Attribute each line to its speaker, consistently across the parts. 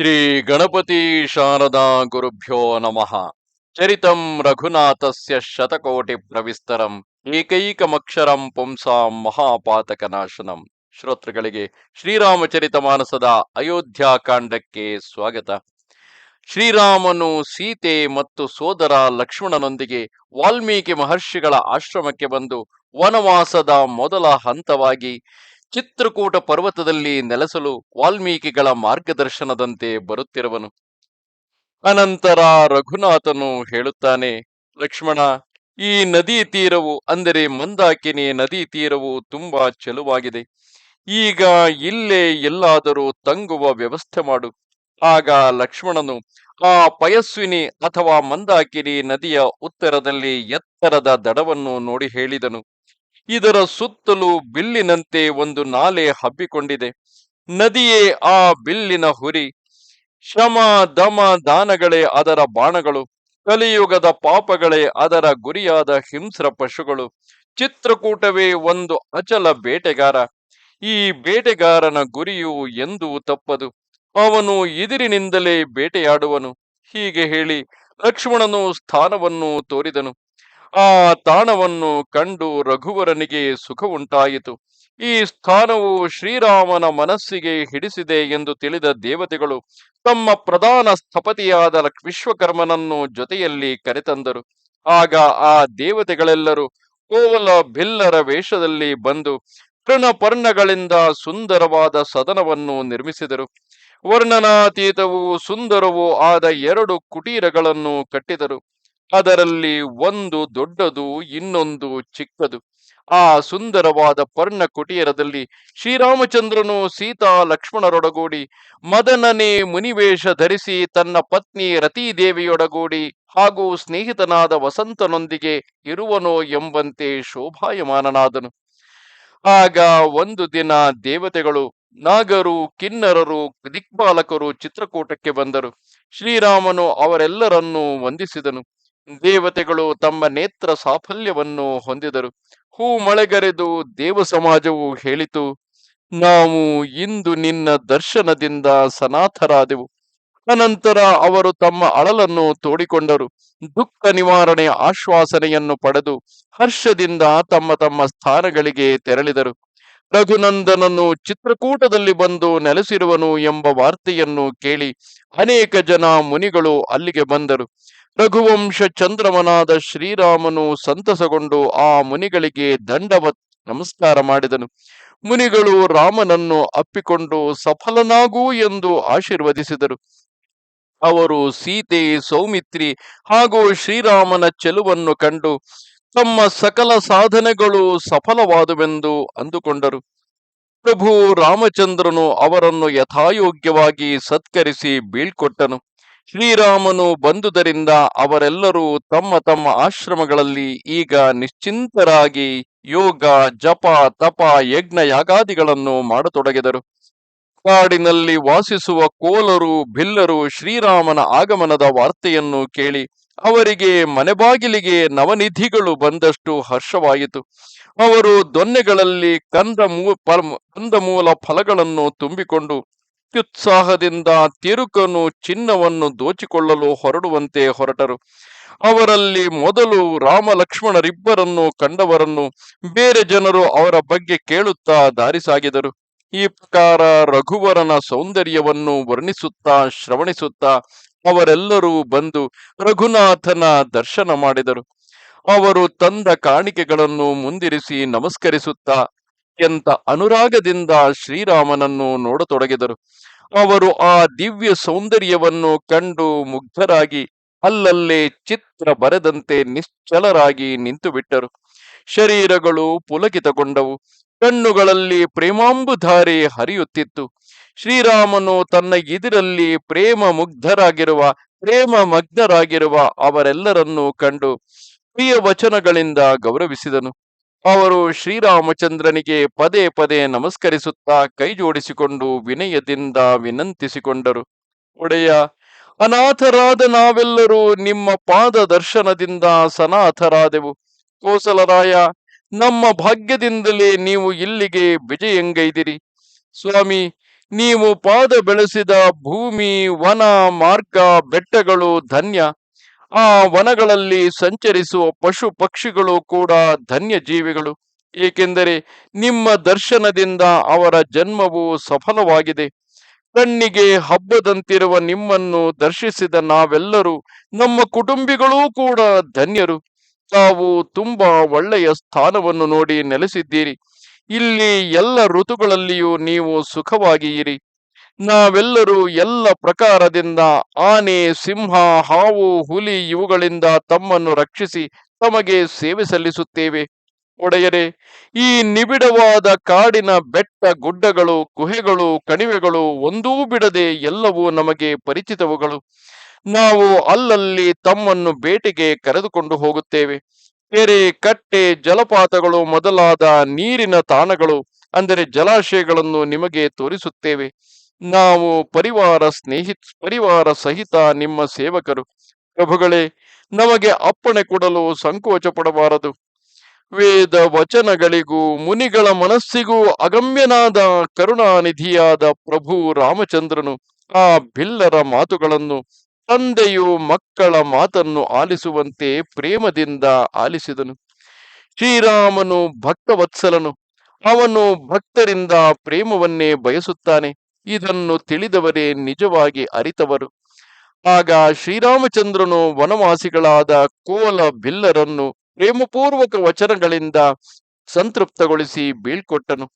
Speaker 1: ಶ್ರೀ ಗಣಪತಿ ಶಾರದಾ ಗುರುಭ್ಯೋ ನಮಃ. ಚರಿತಂ ರಘುನಾಥಸ್ಯ ಶತಕೋಟಿ ಪ್ರವಿಸ್ತರಂ, ಏಕೈಕಮಕ್ಷರಂ ಪುಂಸಾಂ ಮಹಾಪಾತಕ ನಾಶನಂ ಶ್ರೋತೃಗಳಿಗೆ ಶ್ರೀರಾಮಚರಿತ ಮಾನಸದ ಅಯೋಧ್ಯಾಕಾಂಡಕ್ಕೆ ಸ್ವಾಗತ. ಶ್ರೀರಾಮನು ಸೀತೆ ಮತ್ತು ಸೋದರ ಲಕ್ಷ್ಮಣನೊಂದಿಗೆ ವಾಲ್ಮೀಕಿ ಮಹರ್ಷಿಗಳ ಆಶ್ರಮಕ್ಕೆ ಬಂದು ವನವಾಸದ ಮೊದಲ ಹಂತವಾಗಿ ಚಿತ್ರಕೂಟ ಪರ್ವತದಲ್ಲಿ ನೆಲೆಸಲು ವಾಲ್ಮೀಕಿಗಳ ಮಾರ್ಗದರ್ಶನದಂತೆ ಬರುತ್ತಿರುವನು. ಅನಂತರ ರಘುನಾಥನು ಹೇಳುತ್ತಾನೆ, ಲಕ್ಷ್ಮಣ, ಈ ನದಿ ತೀರವು ಅಂದರೆ ಮಂದಾಕಿನಿ ನದಿ ತೀರವು ತುಂಬಾ ಚೆಲುವಾಗಿದೆ. ಈಗ ಇಲ್ಲೇ ಎಲ್ಲಾದರೂ ತಂಗುವ ವ್ಯವಸ್ಥೆ ಮಾಡು. ಆಗ ಲಕ್ಷ್ಮಣನು, ಆ ಪಯಸ್ವಿನಿ ಅಥವಾ ಮಂದಾಕಿನಿ ನದಿಯ ಉತ್ತರದಲ್ಲಿ ಎತ್ತರದ ದಡವನ್ನು ನೋಡಿ ಹೇಳಿದನು. ಇದರ ಸುತ್ತಲೂ ಬಿಲ್ಲಿನಂತೆ ಒಂದು ನಾಲೆ ಹಬ್ಬಿಕೊಂಡಿದೆ. ನದಿಯೇ ಆ ಬಿಲ್ಲಿನ ಹುರಿ. ಶ್ರಮ ದಮ, ದಾನಗಳೇ ಅದರ ಬಾಣಗಳು. ಕಲಿಯುಗದ ಪಾಪಗಳೇ ಅದರ ಗುರಿಯಾದ ಹಿಂಸ್ರ ಪಶುಗಳು. ಚಿತ್ರಕೂಟವೇ ಒಂದು ಅಚಲ ಬೇಟೆಗಾರ. ಈ ಬೇಟೆಗಾರನ ಗುರಿಯು ಎಂದೂ ತಪ್ಪದು. ಅವನು ಇದಿರಿನಿಂದಲೇ ಬೇಟೆಯಾಡುವನು. ಹೀಗೆ ಹೇಳಿ ಲಕ್ಷ್ಮಣನು ಸ್ಥಾನವನ್ನು ತೋರಿದನು. ಆ ತಾಣವನ್ನು ಕಂಡು ರಘುವರನಿಗೆ ಸುಖ ಉಂಟಾಯಿತು ಈ ಸ್ಥಾನವು ಶ್ರೀರಾಮನ ಮನಸ್ಸಿಗೆ ಹಿಡಿಸಿದೆ ಎಂದು ತಿಳಿದ ದೇವತೆಗಳು ತಮ್ಮ ಪ್ರಧಾನ ಸ್ಥಪತಿಯಾದ ವಿಶ್ವಕರ್ಮನನ್ನು ಜೊತೆಯಲ್ಲಿ ಕರೆತಂದರು. ಆಗ ಆ ದೇವತೆಗಳೆಲ್ಲರೂ ಕೋವಲ ಬಿಲ್ಲರ ವೇಷದಲ್ಲಿ ಬಂದು ತೃಣಪರ್ಣಗಳಿಂದ ಸುಂದರವಾದ ಸದನವನ್ನು ನಿರ್ಮಿಸಿದರು. ವರ್ಣನಾತೀತವೂ ಸುಂದರವೂ ಆದ ಎರಡು ಕುಟೀರಗಳನ್ನು ಕಟ್ಟಿದರು. ಅದರಲ್ಲಿ ಒಂದು ದೊಡ್ಡದು, ಇನ್ನೊಂದು ಚಿಕ್ಕದು. ಆ ಸುಂದರವಾದ ಪರ್ಣ ಕುಟೀರದಲ್ಲಿ ಶ್ರೀರಾಮಚಂದ್ರನು ಸೀತಾ ಲಕ್ಷ್ಮಣರೊಡಗೂಡಿ, ಮದನನೇ ಮುನಿವೇಷ ಧರಿಸಿ ತನ್ನ ಪತ್ನಿ ರತೀದೇವಿಯೊಡಗೂಡಿ ಹಾಗೂ ಸ್ನೇಹಿತನಾದ ವಸಂತನೊಂದಿಗೆ ಇರುವನೋ ಎಂಬಂತೆ ಶೋಭಾಯಮಾನನಾದನು. ಆಗ ಒಂದು ದಿನ ದೇವತೆಗಳು ನಾಗರು, ಕಿನ್ನರರು, ದಿಕ್ಪಾಲಕರು ಚಿತ್ರಕೂಟಕ್ಕೆ ಬಂದರು. ಶ್ರೀರಾಮನು ಅವರೆಲ್ಲರನ್ನೂ ವಂದಿಸಿದನು. ದೇವತೆಗಳು ತಮ್ಮ ನೇತ್ರ ಸಾಫಲ್ಯವನ್ನು ಹೊಂದಿದರು. ಹೂ ಮಳೆಗರೆದು ದೇವ ಸಮಾಜವು ಹೇಳಿತು, ನಾವು ಇಂದು ನಿನ್ನ ದರ್ಶನದಿಂದ ಸನಾಥರಾದೆವು ಅನಂತರ ಅವರು ತಮ್ಮ ಅಳಲನ್ನು ತೋಡಿಕೊಂಡರು. ದುಃಖ ನಿವಾರಣೆ ಆಶ್ವಾಸನೆಯನ್ನು ಪಡೆದು ಹರ್ಷದಿಂದ ತಮ್ಮ ತಮ್ಮ ಸ್ಥಾನಗಳಿಗೆ ತೆರಳಿದರು. ರಘುನಂದನನ್ನು ಚಿತ್ರಕೂಟದಲ್ಲಿ ಬಂದು ನೆಲೆಸಿರುವನು ಎಂಬ ವಾರ್ತೆಯನ್ನು ಕೇಳಿ ಅನೇಕ ಜನ ಮುನಿಗಳು ಅಲ್ಲಿಗೆ ಬಂದರು. ರಘುವಂಶ ಚಂದ್ರಮನಾದ ಶ್ರೀರಾಮನು ಸಂತಸಗೊಂಡು ಆ ಮುನಿಗಳಿಗೆ ದಂಡವತ್, ನಮಸ್ಕಾರ ಮಾಡಿದನು. ಮುನಿಗಳು ರಾಮನನ್ನು ಅಪ್ಪಿಕೊಂಡು ಸಫಲನಾಗು ಎಂದು ಆಶೀರ್ವದಿಸಿದರು. ಅವರು ಸೀತೆ, ಸೌಮಿತ್ರಿ ಹಾಗೂ ಶ್ರೀರಾಮನ ಚೆಲುವನ್ನು ಕಂಡು ತಮ್ಮ ಸಕಲ ಸಾಧನೆಗಳು ಸಫಲವಾದುವೆಂದು ಅಂದುಕೊಂಡರು. ಪ್ರಭು ರಾಮಚಂದ್ರನು ಅವರನ್ನು ಯಥಾಯೋಗ್ಯವಾಗಿ ಸತ್ಕರಿಸಿ ಬೀಳ್ಕೊಟ್ಟನು. ಶ್ರೀರಾಮನು ಬಂದುದರಿಂದ ಅವರೆಲ್ಲರೂ ತಮ್ಮ ತಮ್ಮ ಆಶ್ರಮಗಳಲ್ಲಿ ಈಗ ನಿಶ್ಚಿಂತರಾಗಿ ಯೋಗ, ಜಪ, ತಪ, ಯಜ್ಞ, ಯಾಗಾದಿಗಳನ್ನು ಮಾಡತೊಡಗಿದರು. ಕಾಡಿನಲ್ಲಿ ವಾಸಿಸುವ ಕೋಲರು ಭಿಲ್ಲರು ಶ್ರೀರಾಮನ ಆಗಮನದ ವಾರ್ತೆಯನ್ನು ಕೇಳಿ ಅವರಿಗೆ ಮನೆಬಾಗಿಲಿಗೆ ನವನಿಧಿಗಳು ಬಂದಷ್ಟು ಹರ್ಷವಾಯಿತು. ಅವರು ದೊನ್ನೆಗಳಲ್ಲಿ ಕಂದ ಮೂ ಕಂದಮೂಲ ಫಲಗಳನ್ನು ತುಂಬಿಕೊಂಡು ಅತ್ಯುತ್ಸಾಹದಿಂದ ತಿರುಕನು ಚಿನ್ನವನ್ನು ದೋಚಿಕೊಳ್ಳಲು ಹೊರಡುವಂತೆ ಹೊರಟರು. ಅವರಲ್ಲಿ ಮೊದಲು ರಾಮ ಲಕ್ಷ್ಮಣರಿಬ್ಬರನ್ನು ಕಂಡವರನ್ನು ಬೇರೆ ಜನರು ಅವರ ಬಗ್ಗೆ ಕೇಳುತ್ತಾ ದಾರಿ ಸಾಗಿದರು. ಈ ಪ್ರಕಾರ ರಘುವರನ ಸೌಂದರ್ಯವನ್ನು ವರ್ಣಿಸುತ್ತಾ ಶ್ರವಣಿಸುತ್ತಾ ಅವರೆಲ್ಲರೂ ಬಂದು ರಘುನಾಥನ ದರ್ಶನ ಮಾಡಿದರು. ಅವರು ತಂದ ಕಾಣಿಕೆಗಳನ್ನು ಮುಂದಿರಿಸಿ ನಮಸ್ಕರಿಸುತ್ತಾ ಅತ್ಯಂತ ಅನುರಾಗದಿಂದ ಶ್ರೀರಾಮನನ್ನು ನೋಡತೊಡಗಿದರು. ಅವರು ಆ ದಿವ್ಯ ಸೌಂದರ್ಯವನ್ನು ಕಂಡು ಮುಗ್ಧರಾಗಿ ಅಲ್ಲಲ್ಲೇ ಚಿತ್ರ ಬರೆದಂತೆ ನಿಶ್ಚಲರಾಗಿ ನಿಂತು ಬಿಟ್ಟರು ಶರೀರಗಳು ಪುಲಕಿತಗೊಂಡವು. ಕಣ್ಣುಗಳಲ್ಲಿ ಪ್ರೇಮಾಂಬುಧಾರಿ ಹರಿಯುತ್ತಿತ್ತು. ಶ್ರೀರಾಮನು ತನ್ನ ಇದಿರಲ್ಲಿ ಪ್ರೇಮ ಮುಗ್ಧರಾಗಿರುವ ಪ್ರೇಮ ಮಗ್ನರಾಗಿರುವ ಅವರೆಲ್ಲರನ್ನೂ ಕಂಡು ಪ್ರಿಯ ವಚನಗಳಿಂದ ಗೌರವಿಸಿದನು. ಅವರು ಶ್ರೀರಾಮಚಂದ್ರನಿಗೆ ಪದೇ ಪದೇ ನಮಸ್ಕರಿಸುತ್ತಾ ಕೈ ಜೋಡಿಸಿಕೊಂಡು ವಿನಯದಿಂದ ವಿನಂತಿಸಿಕೊಂಡರು. ಒಡೆಯ, ಅನಾಥರಾದ ನಾವೆಲ್ಲರೂ ನಿಮ್ಮ ಪಾದ ದರ್ಶನದಿಂದ ಸನಾಥರಾದೆವು. ಕೋಸಲರಾಯ, ನಮ್ಮ ಭಾಗ್ಯದಿಂದಲೇ ನೀವು ಇಲ್ಲಿಗೆ ವಿಜಯಂಗೈದಿರಿ. ಸ್ವಾಮಿ, ನೀವು ಪಾದ ಬೆಳೆಸಿದ ಭೂಮಿ, ವನ, ಮಾರ್ಗ, ಬೆಟ್ಟಗಳು ಧನ್ಯ. ಆ ವನಗಳಲ್ಲಿ ಸಂಚರಿಸುವ ಪಶು ಪಕ್ಷಿಗಳು ಕೂಡ ಧನ್ಯ ಜೀವಿಗಳು ಏಕೆಂದರೆ ನಿಮ್ಮ ದರ್ಶನದಿಂದ ಅವರ ಜನ್ಮವು ಸಫಲವಾಗಿದೆ. ಕಣ್ಣಿಗೆ ಹಬ್ಬದಂತಿರುವ ನಿಮ್ಮನ್ನು ದರ್ಶಿಸಿದ ನಾವೆಲ್ಲರೂ ನಮ್ಮ ಕುಟುಂಬಿಗಳೂ ಕೂಡ ಧನ್ಯರು. ತಾವು ತುಂಬಾ ಒಳ್ಳೆಯ ಸ್ಥಾನವನ್ನು ನೋಡಿ ನೆಲೆಸಿದ್ದೀರಿ. ಇಲ್ಲಿ ಎಲ್ಲ ಋತುಗಳಲ್ಲಿಯೂ ನೀವು ಸುಖವಾಗಿ ಇರಿ ನಾವೆಲ್ಲರೂ ಎಲ್ಲ ಪ್ರಕಾರದಿಂದ ಆನೆ, ಸಿಂಹ, ಹಾವು, ಹುಲಿ ಇವುಗಳಿಂದ ತಮ್ಮನ್ನು ರಕ್ಷಿಸಿ ತಮಗೆ ಸೇವೆ ಸಲ್ಲಿಸುತ್ತೇವೆ. ಒಡೆಯರೆ, ಈ ನಿಬಿಡವಾದ ಕಾಡಿನ ಬೆಟ್ಟ ಗುಡ್ಡಗಳು, ಗುಹೆಗಳು, ಕಣಿವೆಗಳು ಒಂದೂ ಬಿಡದೆ ಎಲ್ಲವೂ ನಮಗೆ ಪರಿಚಿತವುಗಳು. ನಾವು ಅಲ್ಲಲ್ಲಿ ತಮ್ಮನ್ನು ಬೇಟೆಗೆ ಕರೆದುಕೊಂಡು ಹೋಗುತ್ತೇವೆ. ಕೆರೆ, ಕಟ್ಟೆ, ಜಲಪಾತಗಳು ಮೊದಲಾದ ನೀರಿನ ತಾಣಗಳು, ಅಂದರೆ ಜಲಾಶಯಗಳನ್ನು ನಿಮಗೆ ತೋರಿಸುತ್ತೇವೆ. ನಾವು ಪರಿವಾರ ಸ್ನೇಹಿ, ಪರಿವಾರ ಸಹಿತ ನಿಮ್ಮ ಸೇವಕರು. ಪ್ರಭುಗಳೇ, ನಮಗೆ ಅಪ್ಪಣೆ ಕೊಡಲು ಸಂಕೋಚ ಪಡಬಾರದು. ವೇದ ವಚನಗಳಿಗೂ, ಮುನಿಗಳ ಮನಸ್ಸಿಗೂ ಅಗಮ್ಯನಾದ ಕರುಣಾನಿಧಿಯಾದ ಪ್ರಭು ರಾಮಚಂದ್ರನು ಆ ಬಿಲ್ಲರ ಮಾತುಗಳನ್ನು, ತಂದೆಯು ಮಕ್ಕಳ ಮಾತನ್ನು ಆಲಿಸುವಂತೆ ಪ್ರೇಮದಿಂದ ಆಲಿಸಿದನು. ಶ್ರೀರಾಮನು ಭಕ್ತವತ್ಸಲನು. ಅವನು ಭಕ್ತರಿಂದ ಪ್ರೇಮವನ್ನೇ ಬಯಸುತ್ತಾನೆ. ಇದನ್ನು ತಿಳಿದವರೇ ನಿಜವಾಗಿ ಅರಿತವರು. ಆಗ ಶ್ರೀರಾಮಚಂದ್ರನು ವನವಾಸಿಗಳಾದ ಕೋಲ ಬಿಲ್ಲರನ್ನು ಪ್ರೇಮಪೂರ್ವಕ ವಚನಗಳಿಂದ ಸಂತೃಪ್ತಗೊಳಿಸಿ ಬೀಳ್ಕೊಟ್ಟನು.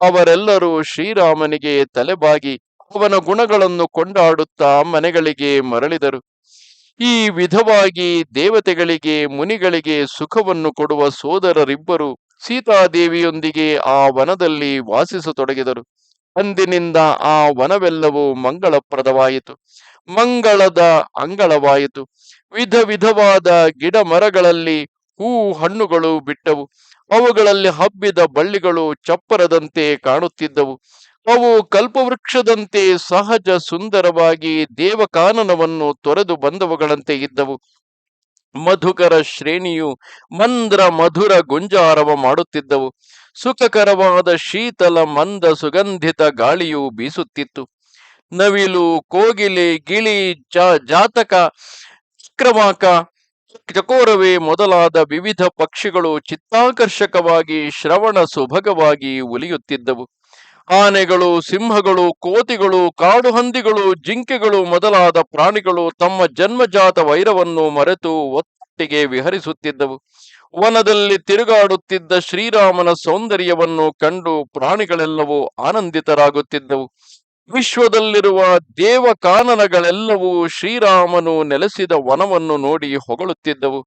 Speaker 1: ಅವರೆಲ್ಲರೂ ಶ್ರೀರಾಮನಿಗೆ ತಲೆಬಾಗಿ ಅವನ ಗುಣಗಳನ್ನು ಕೊಂಡಾಡುತ್ತಾ ಮನೆಗಳಿಗೆ ಮರಳಿದರು. ಈ ವಿಧವಾಗಿ ದೇವತೆಗಳಿಗೆ, ಮುನಿಗಳಿಗೆ ಸುಖವನ್ನು ಕೊಡುವ ಸೋದರರಿಬ್ಬರು ಸೀತಾದೇವಿಯೊಂದಿಗೆ ಆ ವನದಲ್ಲಿ ವಾಸಿಸತೊಡಗಿದರು. ಅಂದಿನಿಂದ ಆ ವನವೆಲ್ಲವೂ ಮಂಗಳಪ್ರದವಾಯಿತು. ಮಂಗಳದ ಅಂಗಳವಾಯಿತು. ವಿಧ ವಿಧವಾದ ಗಿಡ ಮರಗಳಲ್ಲಿ ಹೂ ಹಣ್ಣುಗಳು ಬಿಟ್ಟವು. ಅವುಗಳಲ್ಲಿ ಹಬ್ಬಿದ ಬಳ್ಳಿಗಳು ಚಪ್ಪರದಂತೆ ಕಾಣುತ್ತಿದ್ದವು. ಅವು ಕಲ್ಪವೃಕ್ಷದಂತೆ ಸಹಜ ಸುಂದರವಾಗಿ ದೇವಕಾನನವನ್ನು ತೊರೆದು ಬಂದವುಗಳಂತೆ ಇದ್ದವು. ಮಧುಕರ ಶ್ರೇಣಿಯು ಮಂದ್ರ ಮಧುರ ಗುಂಜಾರವ ಮಾಡುತ್ತಿದ್ದವು. ಸುಖಕರವಾದ ಶೀತಲ ಮಂದ ಸುಗಂಧಿತ ಗಾಳಿಯು ಬೀಸುತ್ತಿತ್ತು. ನವಿಲು, ಕೋಗಿಲೆ, ಗಿಳಿ ಜಾತಕ ಚಕ್ರವಾಕ ಚಕೋರವೇ ಮೊದಲಾದ ವಿವಿಧ ಪಕ್ಷಿಗಳು ಚಿತ್ತಾಕರ್ಷಕವಾಗಿ, ಶ್ರವಣ ಸುಭಗವಾಗಿ ಉಲಿಯುತ್ತಿದ್ದವು. ಆನೆಗಳು, ಸಿಂಹಗಳು, ಕೋತಿಗಳು, ಕಾಡು ಹಂದಿಗಳು, ಜಿಂಕೆಗಳು ಮೊದಲಾದ ಪ್ರಾಣಿಗಳು ತಮ್ಮ ಜನ್ಮಜಾತ ವೈರವನ್ನು ಮರೆತು ಒಟ್ಟಿಗೆ ವಿಹರಿಸುತ್ತಿದ್ದವು. ವನದಲ್ಲಿ ತಿರುಗಾಡುತ್ತಿದ್ದ ಶ್ರೀರಾಮನ ಸೌಂದರ್ಯವನ್ನು ಕಂಡು ಪ್ರಾಣಿಗಳೆಲ್ಲವೂ ಆನಂದಿತರಾಗುತ್ತಿದ್ದವು. ವಿಶ್ವದಲ್ಲಿರುವ ದೇವಕಾನನಗಳೆಲ್ಲವೂ ಶ್ರೀರಾಮನು ನೆಲೆಸಿದ ವನವನ್ನು ನೋಡಿ ಹೊಗಳುತ್ತಿದ್ದವು.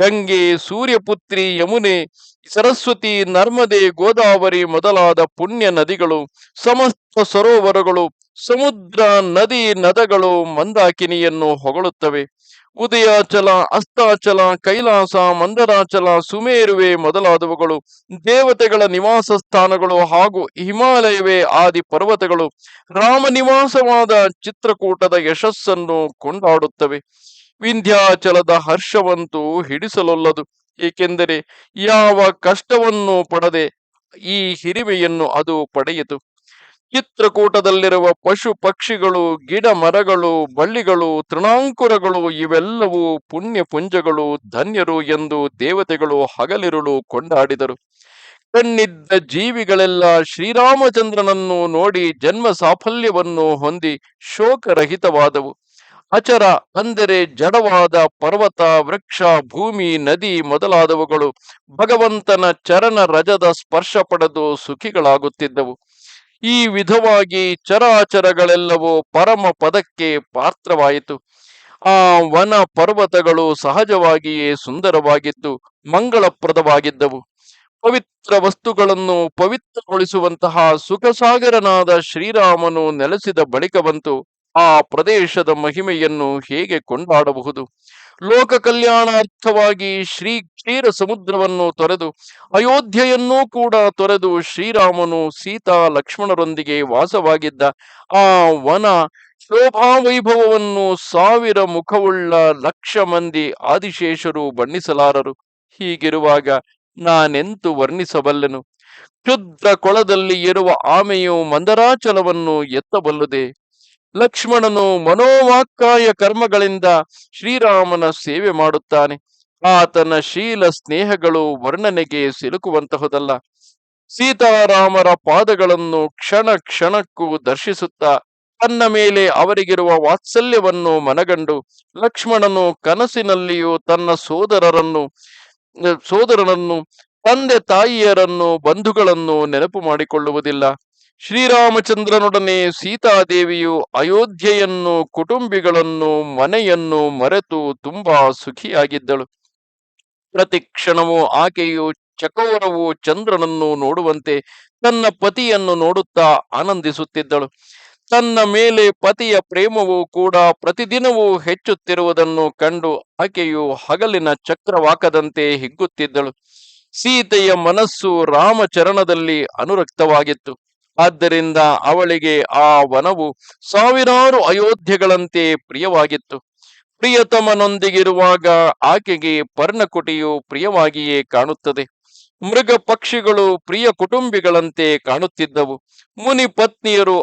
Speaker 1: ಗಂಗೆ, ಸೂರ್ಯಪುತ್ರಿ, ಯಮುನೆ, ಸರಸ್ವತಿ, ನರ್ಮದೆ, ಗೋದಾವರಿ ಮೊದಲಾದ ಪುಣ್ಯ ನದಿಗಳು, ಸಮಸ್ತ ಸರೋವರಗಳು, ಸಮುದ್ರ, ನದಿ, ನದಗಳು, ಮಂದಾಕಿನಿಯನ್ನು ಹೊಗಳುತ್ತವೆ. ಉದಯಾಚಲ, ಅಸ್ತಾಚಲ, ಕೈಲಾಸ, ಮಂದರಾಚಲ, ಸುಮೇರುವೆ ಮೊದಲಾದವುಗಳು. ದೇವತೆಗಳ ನಿವಾಸ ಸ್ಥಾನಗಳು ಹಾಗೂ ಹಿಮಾಲಯವೇ ಆದಿ ಪರ್ವತಗಳು. ರಾಮ ನಿವಾಸವಾದ ಚಿತ್ರಕೂಟದ ಯಶಸ್ಸನ್ನು ಕೊಂಡಾಡುತ್ತವೆ. ವಿಂಧ್ಯಾಚಲದ ಹರ್ಷವಂತೂ ಹಿಡಿಸಲೊಲ್ಲದು. ಏಕೆಂದರೆ ಯಾವ ಕಷ್ಟವನ್ನು ಪಡದೆ ಈ ಹಿರಿಮೆಯನ್ನು ಅದು ಪಡೆಯಿತು. ಚಿತ್ರಕೂಟದಲ್ಲಿರುವ ಪಶು ಪಕ್ಷಿಗಳು, ಗಿಡ ಮರಗಳು, ಬಳ್ಳಿಗಳು, ತೃಣಾಂಕುರಗಳು, ಇವೆಲ್ಲವೂ ಪುಣ್ಯ ಪುಂಜಗಳು, ಧನ್ಯರು ಎಂದು ದೇವತೆಗಳು ಹಗಲಿರುಳು ಕೊಂಡಾಡಿದರು. ಕಣ್ಣಿದ್ದ ಜೀವಿಗಳೆಲ್ಲ ಶ್ರೀರಾಮಚಂದ್ರನನ್ನು ನೋಡಿ ಜನ್ಮ ಸಾಫಲ್ಯವನ್ನು ಹೊಂದಿ ಶೋಕರಹಿತವಾದವು. ಅಚರ ಅಂದರೆ ಜಡವಾದ ಪರ್ವತ, ವೃಕ್ಷ, ಭೂಮಿ, ನದಿ ಮೊದಲಾದವುಗಳು ಭಗವಂತನ ಚರಣ ರಜದ ಸ್ಪರ್ಶ ಪಡೆದು ಸುಖಿಗಳಾಗುತ್ತಿದ್ದವು. ಈ ವಿಧವಾಗಿ ಚರಾಚರಗಳೆಲ್ಲವೂ ಪರಮ ಪದಕ್ಕೆ ಪಾತ್ರವಾಯಿತು. ಆ ವನ ಪರ್ವತಗಳು ಸಹಜವಾಗಿಯೇ ಸುಂದರವಾಗಿದ್ದು ಮಂಗಳಪ್ರದವಾಗಿದ್ದವು. ಪವಿತ್ರ ವಸ್ತುಗಳನ್ನು ಪವಿತ್ರಗೊಳಿಸುವಂತಹ ಸುಖಸಾಗರನಾದ ಶ್ರೀರಾಮನು ನೆಲೆಸಿದ ಬಳಿಕವಂತೂ ಆ ಪ್ರದೇಶದ ಮಹಿಮೆಯನ್ನು ಹೇಗೆ ಕೊಂಡಾಡಬಹುದು? ಲೋಕ ಕಲ್ಯಾಣಾರ್ಥವಾಗಿ ಶ್ರೀ ಕ್ಷೀರ ಸಮುದ್ರವನ್ನು ತೊರೆದು, ಅಯೋಧ್ಯೆಯನ್ನೂ ಕೂಡ ತೊರೆದು ಶ್ರೀರಾಮನು ಸೀತಾ ಲಕ್ಷ್ಮಣರೊಂದಿಗೆ ವಾಸವಾಗಿದ್ದ ಆ ವನ ಶೋಭಾವೈಭವವನ್ನು ಸಾವಿರ ಮುಖವುಳ್ಳ ಲಕ್ಷ ಮಂದಿ ಆದಿಶೇಷರು ಬಣ್ಣಿಸಲಾರರು. ಹೀಗಿರುವಾಗ ನಾನೆಂತು ವರ್ಣಿಸಬಲ್ಲೆನು? ಕ್ಷುದ್ರ ಕೊಳದಲ್ಲಿ ಇರುವ ಆಮೆಯು ಮಂದರಾಚಲವನ್ನು ಎತ್ತಬಲ್ಲುದೆ? ಲಕ್ಷ್ಮಣನು ಮನೋವಾಕ್ಕಾಯ ಕರ್ಮಗಳಿಂದ ಶ್ರೀರಾಮನ ಸೇವೆ ಮಾಡುತ್ತಾನೆ. ಆತನ ಶೀಲ ಸ್ನೇಹಗಳು ವರ್ಣನೆಗೆ ಸಿಲುಕುವಂತಹುದಲ್ಲ. ಸೀತಾರಾಮರ ಪಾದಗಳನ್ನು ಕ್ಷಣ ಕ್ಷಣಕ್ಕೂ ದರ್ಶಿಸುತ್ತಾ ತನ್ನ ಮೇಲೆ ಅವರಿಗಿರುವ ವಾತ್ಸಲ್ಯವನ್ನು ಮನಗಂಡು ಲಕ್ಷ್ಮಣನು ಕನಸಿನಲ್ಲಿಯೂ ತನ್ನ ಸೋದರರನ್ನು, ಸೋದರನನ್ನು, ತಂದೆ ತಾಯಿಯರನ್ನು, ಬಂಧುಗಳನ್ನು ನೆನಪು ಮಾಡಿಕೊಳ್ಳುವುದಿಲ್ಲ. ಶ್ರೀರಾಮಚಂದ್ರನೊಡನೆ ಸೀತಾದೇವಿಯು ಅಯೋಧ್ಯೆಯನ್ನು, ಕುಟುಂಬಿಗಳನ್ನು, ಮನೆಯನ್ನು ಮರೆತು ತುಂಬಾ ಸುಖಿಯಾಗಿದ್ದಳು. ಪ್ರತಿ ಕ್ಷಣವೂ ಆಕೆಯು ಚಕೋರವು ಚಂದ್ರನನ್ನು ನೋಡುವಂತೆ ತನ್ನ ಪತಿಯನ್ನು ನೋಡುತ್ತಾ ಆನಂದಿಸುತ್ತಿದ್ದಳು. ತನ್ನ ಮೇಲೆ ಪತಿಯ ಪ್ರೇಮವು ಕೂಡ ಪ್ರತಿದಿನವೂ ಹೆಚ್ಚುತ್ತಿರುವುದನ್ನು ಕಂಡು ಆಕೆಯು ಹಗಲಿನ ಚಕ್ರವಾಕದಂತೆ ಹಿಗ್ಗುತ್ತಿದ್ದಳು. ಸೀತೆಯ ಮನಸ್ಸು ರಾಮಚರಣದಲ್ಲಿ ಅನುರಕ್ತವಾಗಿತ್ತು. ಆದ್ದರಿಂದ ಅವಳಿಗೆ ಆ ವನವು ಸಾವಿರಾರು ಅಯೋಧ್ಯೆಗಳಂತೆ ಪ್ರಿಯವಾಗಿತ್ತು. ಪ್ರಿಯತಮನೊಂದಿಗಿರುವಾಗ ಆಕೆಗೆ ಪರ್ಣಕುಟಿಯು ಪ್ರಿಯವಾಗಿಯೇ ಕಾಣುತ್ತದೆ. ಮೃಗ ಪಕ್ಷಿಗಳು ಪ್ರಿಯ ಕುಟುಂಬಿಗಳಂತೆ ಕಾಣುತ್ತಿದ್ದವು. ಮುನಿ ಪತ್ನಿಯರು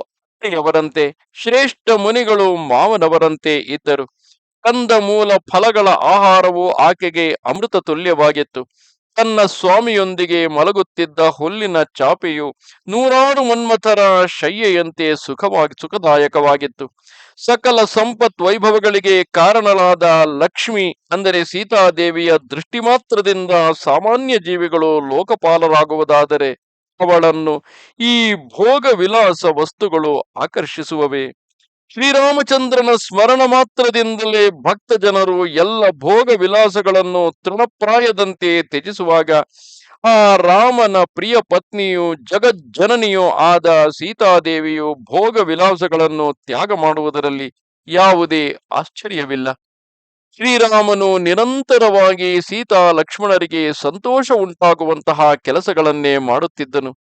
Speaker 1: ಅವರಂತೆ, ಶ್ರೇಷ್ಠ ಮುನಿಗಳು ಮಾವನವರಂತೆ ಇದ್ದರು. ಕಂದ ಮೂಲ ಫಲಗಳ ಆಹಾರವು ಆಕೆಗೆ ಅಮೃತ ತುಲ್ಯವಾಗಿತ್ತು. ತನ್ನ ಸ್ವಾಮಿಯೊಂದಿಗೆ ಮಲಗುತ್ತಿದ್ದ ಹುಲ್ಲಿನ ಚಾಪೆಯು ನೂರಾರು ಮನ್ಮಥರ ಶಯ್ಯೆಯಂತೆ ಸುಖವಾಗಿ, ಸುಖದಾಯಕವಾಗಿತ್ತು. ಸಕಲ ಸಂಪತ್ ವೈಭವಗಳಿಗೆ ಕಾರಣಲಾದ ಲಕ್ಷ್ಮಿ ಅಂದರೆ ಸೀತಾದೇವಿಯ ದೃಷ್ಟಿ ಮಾತ್ರದಿಂದ ಸಾಮಾನ್ಯ ಜೀವಿಗಳು ಲೋಕಪಾಲರಾಗುವುದಾದರೆ ಅವಳನ್ನು ಈ ಭೋಗ ವಿಲಾಸ ವಸ್ತುಗಳು ಆಕರ್ಷಿಸುವವೇ. ಶ್ರೀರಾಮಚಂದ್ರನ ಸ್ಮರಣ ಮಾತ್ರದಿಂದಲೇ ಭಕ್ತ ಜನರು ಎಲ್ಲ ಭೋಗ ವಿಲಾಸಗಳನ್ನು ತೃಣಪ್ರಾಯದಂತೆ ತ್ಯಜಿಸುವಾಗ ಆ ರಾಮನ ಪ್ರಿಯ ಪತ್ನಿಯು, ಜಗಜ್ಜನನಿಯೂ ಆದ ಸೀತಾದೇವಿಯು ಭೋಗ ವಿಲಾಸಗಳನ್ನು ತ್ಯಾಗ ಮಾಡುವುದರಲ್ಲಿ ಯಾವುದೇ ಆಶ್ಚರ್ಯವಿಲ್ಲ. ಶ್ರೀರಾಮನು ನಿರಂತರವಾಗಿ ಸೀತಾ ಲಕ್ಷ್ಮಣರಿಗೆ ಸಂತೋಷ ಉಂಟಾಗುವಂತಹ ಕೆಲಸಗಳನ್ನೇ ಮಾಡುತ್ತಿದ್ದನು.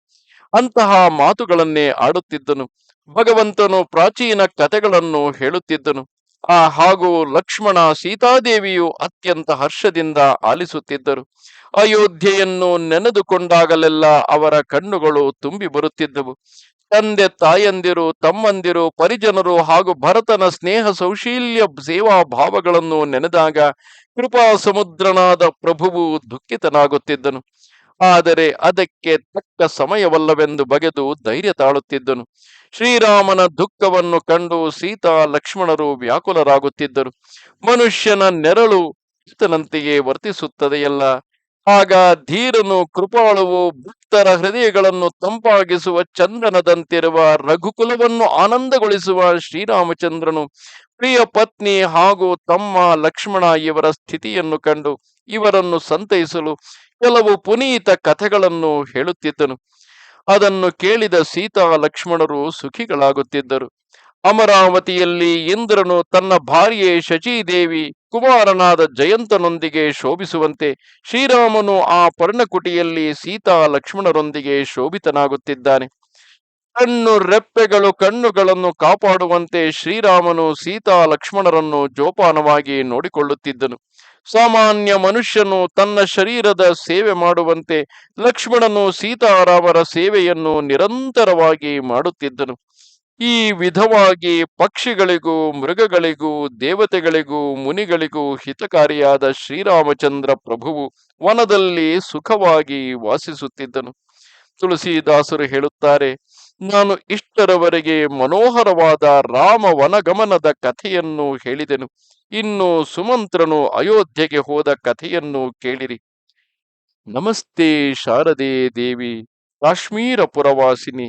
Speaker 1: ಅಂತಹ ಮಾತುಗಳನ್ನೇ ಆಡುತ್ತಿದ್ದನು. ಭಗವಂತನು ಪ್ರಾಚೀನ ಕಥೆಗಳನ್ನು ಹೇಳುತ್ತಿದ್ದನು. ಆ ಹಾಗೂ ಲಕ್ಷ್ಮಣ ಸೀತಾದೇವಿಯು ಅತ್ಯಂತ ಹರ್ಷದಿಂದ ಆಲಿಸುತ್ತಿದ್ದರು. ಅಯೋಧ್ಯೆಯನ್ನು ನೆನೆದುಕೊಂಡಾಗಲೆಲ್ಲ ಅವರ ಕಣ್ಣುಗಳು ತುಂಬಿ ಬರುತ್ತಿದ್ದವು. ತಂದೆ ತಾಯಂದಿರು, ತಮ್ಮಂದಿರು, ಪರಿಜನರು ಹಾಗೂ ಭರತನ ಸ್ನೇಹ ಸೌಶೀಲ್ಯ ಸೇವಾ ಭಾವಗಳನ್ನು ನೆನೆದಾಗ ಕೃಪಾ ಸಮುದ್ರನಾದ ಪ್ರಭುವು ದುಃಖಿತನಾಗುತ್ತಿದ್ದನು. ಆದರೆ ಅದಕ್ಕೆ ತಕ್ಕ ಸಮಯವಲ್ಲವೆಂದು ಬಗೆದು ಧೈರ್ಯ ತಾಳುತ್ತಿದ್ದನು. ಶ್ರೀರಾಮನ ದುಃಖವನ್ನು ಕಂಡು ಸೀತಾ ಲಕ್ಷ್ಮಣರು ವ್ಯಾಕುಲರಾಗುತ್ತಿದ್ದರು. ಮನುಷ್ಯನ ನೆರಳು ಈತನಂತೆಯೇ ವರ್ತಿಸುತ್ತದೆಯಲ್ಲ? ಆಗ ಧೀರನು ಕೃಪಾಳುವು ಭಕ್ತರ ಹೃದಯಗಳನ್ನು ತಂಪಾಗಿಸುವ ಚಂದನದಂತಿರುವ ರಘುಕುಲವನ್ನು ಆನಂದಗೊಳಿಸುವ ಶ್ರೀರಾಮಚಂದ್ರನು ಪ್ರಿಯ ಪತ್ನಿ ಹಾಗೂ ತಮ್ಮ ಲಕ್ಷ್ಮಣ ಇವರ ಸ್ಥಿತಿಯನ್ನು ಕಂಡು ಇವರನ್ನು ಸಂತೈಸಲು ಕೆಲವು ಪುನೀತ ಕಥೆಗಳನ್ನು ಹೇಳುತ್ತಿದ್ದನು. ಅದನ್ನು ಕೇಳಿದ ಸೀತಾ ಲಕ್ಷ್ಮಣರು ಸುಖಿಗಳಾಗುತ್ತಿದ್ದರು. ಅಮರಾವತಿಯಲ್ಲಿ ಇಂದ್ರನು ತನ್ನ ಭಾರ್ಯೆ ಶಚೀದೇವಿ ಕುಮಾರನಾದ ಜಯಂತನೊಂದಿಗೆ ಶೋಭಿಸುವಂತೆ ಶ್ರೀರಾಮನು ಆ ಪರ್ಣಕುಟಿಯಲ್ಲಿ ಸೀತಾ ಲಕ್ಷ್ಮಣರೊಂದಿಗೆ ಶೋಭಿತನಾಗುತ್ತಿದ್ದಾನೆ. ಕಣ್ಣು ರೆಪ್ಪೆಗಳು ಕಣ್ಣುಗಳನ್ನು ಕಾಪಾಡುವಂತೆ ಶ್ರೀರಾಮನು ಸೀತಾ ಲಕ್ಷ್ಮಣರನ್ನು ಜೋಪಾನವಾಗಿ ನೋಡಿಕೊಳ್ಳುತ್ತಿದ್ದನು. ಸಾಮಾನ್ಯ ಮನುಷ್ಯನು ತನ್ನ ಶರೀರದ ಸೇವೆ ಮಾಡುವಂತೆ ಲಕ್ಷ್ಮಣನು ಸೀತಾರಾಮರ ಸೇವೆಯನ್ನು ನಿರಂತರವಾಗಿ ಮಾಡುತ್ತಿದ್ದನು. ಈ ವಿಧವಾಗಿ ಪಕ್ಷಿಗಳಿಗೂ, ಮೃಗಗಳಿಗೂ, ದೇವತೆಗಳಿಗೂ, ಮುನಿಗಳಿಗೂ ಹಿತಕಾರಿಯಾದ ಶ್ರೀರಾಮಚಂದ್ರ ಪ್ರಭುವು ವನದಲ್ಲಿ ಸುಖವಾಗಿ ವಾಸಿಸುತ್ತಿದ್ದನು. ತುಳಸಿದಾಸರು ಹೇಳುತ್ತಾರೆ, ನಾನು ಇಷ್ಟರವರೆಗೆ ಮನೋಹರವಾದ ರಾಮ ವನಗಮನದ ಕಥೆಯನ್ನು ಹೇಳಿದೆನು. ಇನ್ನು ಸುಮಂತ್ರನು ಅಯೋಧ್ಯೆಗೆ ಹೋದ ಕಥೆಯನ್ನು ಕೇಳಿರಿ. ನಮಸ್ತೆ ಶಾರದೆ ದೇವಿ, ಕಾಶ್ಮೀರ ಪುರವಾಸಿನಿ.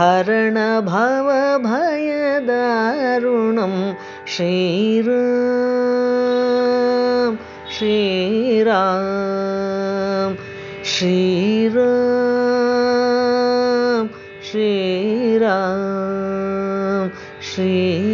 Speaker 2: हरणभवभयदारुणं श्रीराम श्रीराम श्रीराम श्रीराम श्री